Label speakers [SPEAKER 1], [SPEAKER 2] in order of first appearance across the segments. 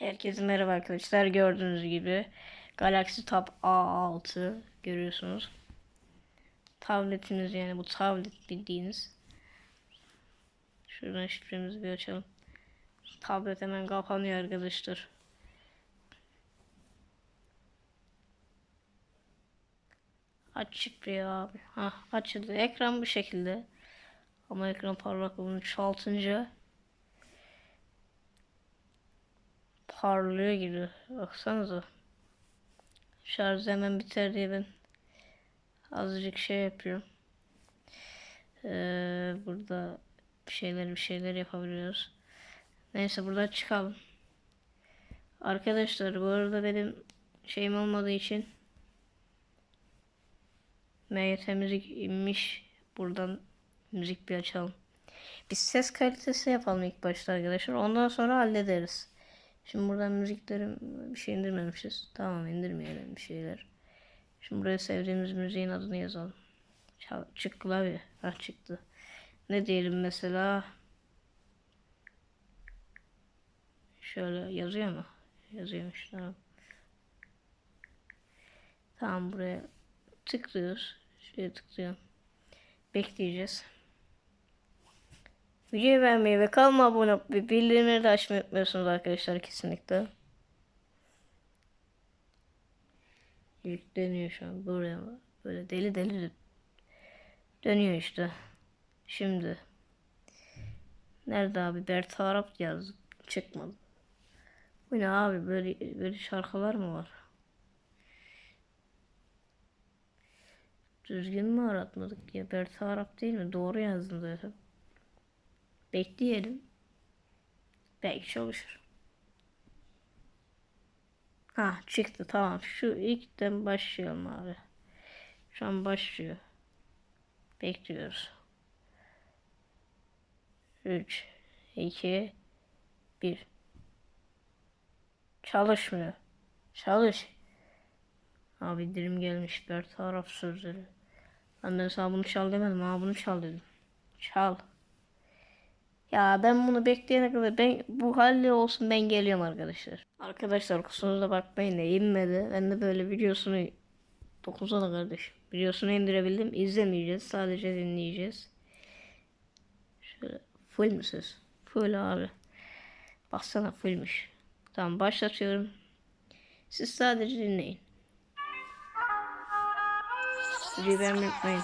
[SPEAKER 1] Herkese merhaba arkadaşlar. Gördüğünüz gibi Galaxy Tab A6 görüyorsunuz. Tabletiniz yani bu tablet bildiğiniz. Şuradan şifremizi bir açalım. Tablet hemen kapanıyor arkadaşlar. Aç şifreyi abi. Ha açıldı. Ekran bu şekilde. Ama ekran parlaklığını çoğaltınca parlıyor gibi. Baksanıza. Şarj hemen biter diye ben azıcık şey yapıyorum. Ee, burada bir şeyler bir şeyler yapabiliyoruz. Neyse buradan çıkalım. Arkadaşlar bu arada benim şeyim olmadığı için MYT müzik inmiş. Buradan müzik bir açalım. Biz ses kalitesi yapalım ilk başta arkadaşlar. Ondan sonra hallederiz. Şimdi buradan müziklerim bir şey indirmemişiz. Tamam indirmeyelim bir şeyler. Şimdi buraya sevdiğimiz müziğin adını yazalım. Çal, çık. Ha çıktı. Ne diyelim mesela? Şöyle yazıyor mu? Yazıyormuş tamam. Tamam buraya tıklıyoruz. Şuraya tıklıyorum. Bekleyeceğiz. Videoyu beğenmeyi ve kanalıma abone olup bildirimleri de açmayı unutmuyorsunuz arkadaşlar kesinlikle. Yükleniyor şu an buraya böyle deli deli dönüyor işte. Şimdi nerede abi Bert Arap yazdı çıkmadı. Bu ne abi böyle böyle şarkılar mı var? Düzgün mü aratmadık ya? Bert Arap değil mi? Doğru yazdın zaten. Bekleyelim. Belki çalışır. Ha çıktı tamam. Şu ilkten başlayalım abi. Şu an başlıyor. Bekliyoruz. 3 2 1 Çalışmıyor. Çalış. Abi indirim gelmiş. Bert taraf sözleri. Ben, ben sana bunu çal demedim. Ha bunu çal dedim. Çal. Ya ben bunu bekleyene kadar ben bu halle olsun ben geliyorum arkadaşlar. Arkadaşlar kusuruna bakmayın da inmedi. Ben de böyle videosunu 9'a da kardeş. Videosunu indirebildim. İzlemeyeceğiz. Sadece dinleyeceğiz. Şöyle full mü ses? Full abi. Baksana fullmüş. Tamam başlatıyorum. Siz sadece dinleyin. Beğenmeyi unutmayın.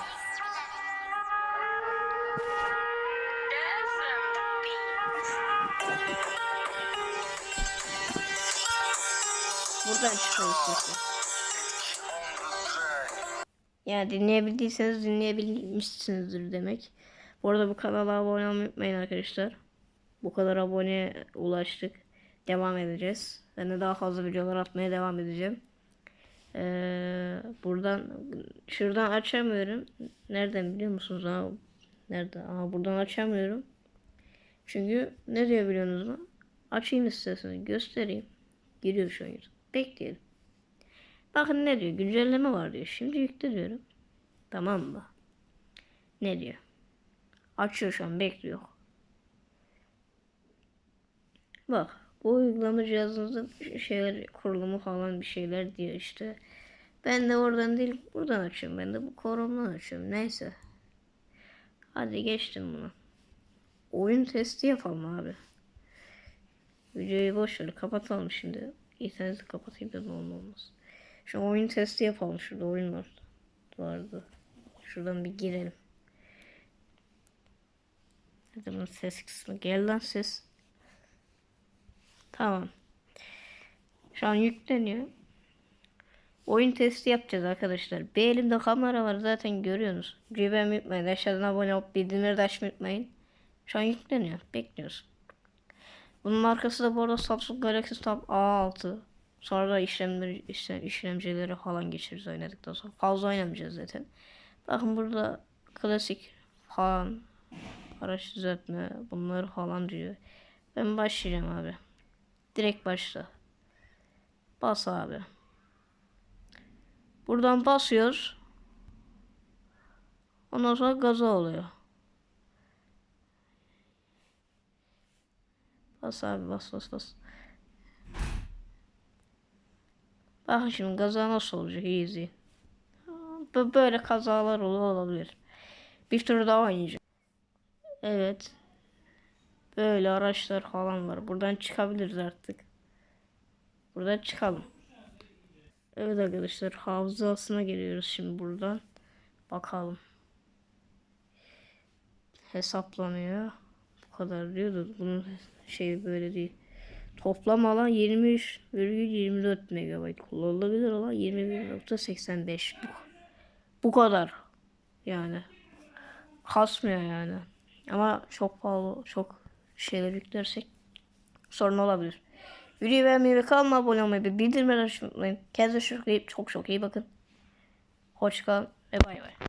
[SPEAKER 1] Buradan çıkıyor. Yani dinleyebildiyseniz dinleyebilmişsinizdir demek. Bu arada bu kanala abone olmayı unutmayın arkadaşlar. Bu kadar aboneye ulaştık. Devam edeceğiz. Ben de daha fazla videolar atmaya devam edeceğim. Ee, buradan şuradan açamıyorum. Nereden biliyor musunuz? Aa, nerede? Aa, buradan açamıyorum. Çünkü ne diyor biliyorsunuz mu? Açayım isterseniz göstereyim. Giriyor şu an. Bekleyelim. Bakın ne diyor? Güncelleme var diyor. Şimdi yükle diyorum. Tamam mı? Ne diyor? Açıyor şu an bekliyor. Bak bu uygulama cihazınızda şeyler kurulumu falan bir şeyler diyor işte. Ben de oradan değil buradan açıyorum. Ben de bu Chrome'dan açıyorum. Neyse. Hadi geçtim bunu. Oyun testi yapalım abi. Videoyu boş ver kapatalım şimdi. İnterneti kapatayım da ne olmaz. Şu oyun testi yapalım. Şurada oyun var. Vardı. Şuradan bir girelim. Hadi bunun ses kısmı. Gel lan ses. Tamam. Şu an yükleniyor. Oyun testi yapacağız arkadaşlar. Bir elimde kamera var zaten görüyorsunuz. Cübem unutmayın. Aşağıdan abone olup bildirimleri de açmayı unutmayın. Şu an yükleniyor. Bekliyoruz. Bunun markası da bu arada Samsung Galaxy Tab A6. Sonra da işlemleri, işlem, işlemcileri falan geçiririz oynadıktan sonra. Fazla oynamayacağız zaten. Bakın burada klasik falan araç düzeltme bunları falan diyor. Ben başlayacağım abi. Direkt başla. Bas abi. Buradan basıyoruz. Ondan sonra gaza oluyor. Bas abi bas bas bas. Bakın şimdi kaza nasıl olacak. Bu- Böyle kazalar ol- olabilir. Bir tur daha oynayacağım. Evet. Böyle araçlar falan var. Buradan çıkabiliriz artık. Buradan çıkalım. Evet arkadaşlar hafızasına geliyoruz şimdi buradan. Bakalım. Hesaplanıyor. Kadar diyor da bunun şeyi böyle değil. Toplam alan 23,24 MB. Kullanılabilir alan 21.85. Bu, bu kadar. Yani. Kasmıyor yani. Ama çok pahalı, çok şeyler yüklersek sorun olabilir. Videoyu beğenmeyi ve kanalıma abone olmayı ve bildirimleri açmayı unutmayın. Kendinize çok iyi, çok çok iyi bakın. Hoşçakalın ve bay bay.